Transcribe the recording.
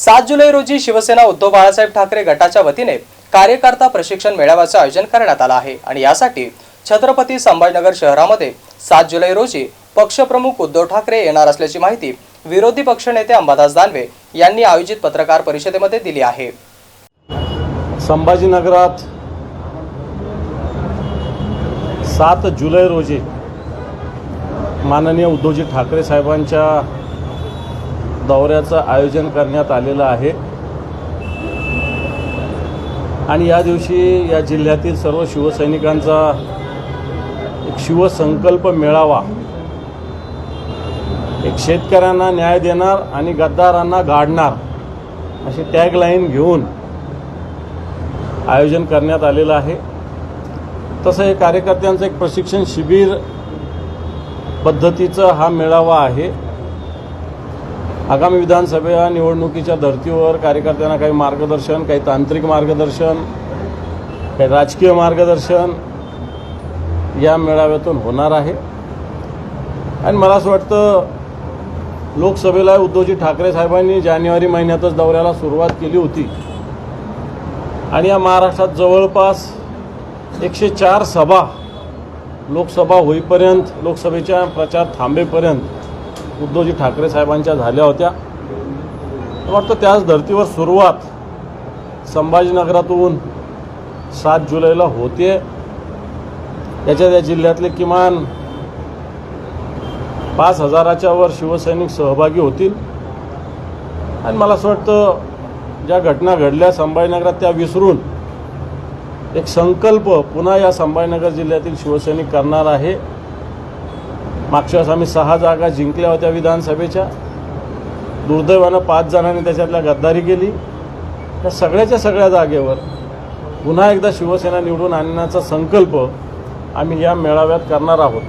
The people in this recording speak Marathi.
सात जुलै रोजी शिवसेना उद्धव बाळासाहेब ठाकरे गटाच्या वतीने कार्यकर्ता प्रशिक्षण मेळाव्याचं आयोजन करण्यात आलं आहे. आणि यासाठी छत्रपती संभाजीनगर शहरामध्ये सात जुलै रोजी पक्षप्रमुख उद्धव ठाकरे येणार असल्याची माहिती विरोधी पक्षनेते अंबादास दानवे यांनी आयोजित पत्रकार परिषदेमध्ये दिली आहे. संभाजीनगरात सात जुलै रोजी माननीय उद्धवजी ठाकरे साहेबांच्या दौऱ्याचं आयोजन करण्यात आलेलं आहे. आणि या दिवशी या जिल्ह्यातील सर्व शिवसैनिकांचा एक शिवसंकल्प मेळावा. एक शेतकऱ्यांना न्याय देणार आणि गद्दारांना गाडणार अशी टॅगलाईन घेऊन आयोजन करण्यात आलेलं आहे. तसं हे कार्यकर्त्यांचं एक प्रशिक्षण शिबिर पद्धतीचं हा मेळावा आहे. आगामी विधानसभा निवडणुकीच्या धर्तीवर कार्यकर्त्यांना काही मार्गदर्शन काही तांत्रिक मार्गदर्शन काही राजकीय मार्गदर्शन या मेळाव्यातून होणार आहे. आणि मला असं वाटतं लोकसभेला उद्धवजी ठाकरे साहेबांनी जानेवारी महिन्यातच दौऱ्याला सुरुवात केली होती. आणि या महाराष्ट्रात जवळपास एकशे चार सभा लोकसभा होईपर्यंत लोकसभेच्या प्रचार थांबेपर्यंत उद्धवजी ठाकरे साहेबांच्या झाल्या होत्या. वाटतं त्याच धर्तीवर सुरुवात संभाजीनगरातून सात जुलैला होते. त्याच्या त्या जिल्ह्यातले किमान पाच हजाराच्या वर शिवसैनिक सहभागी होतील. आणि मला असं वाटतं ज्या घटना घडल्या संभाजीनगरात त्या विसरून एक संकल्प पुन्हा या संभाजीनगर जिल्ह्यातील शिवसैनिक करणार आहे. मागच्या वेळेस आम्ही सहा जागा जिंकल्या होत्या विधानसभेच्या. दुर्दैवानं पाच जणांनी त्याच्यातल्या गद्दारी केली. या सगळ्याच्या सगळ्या जागेवर पुन्हा एकदा शिवसेना निवडून आणण्याचा संकल्प आम्ही या मेळाव्यात करणार आहोत.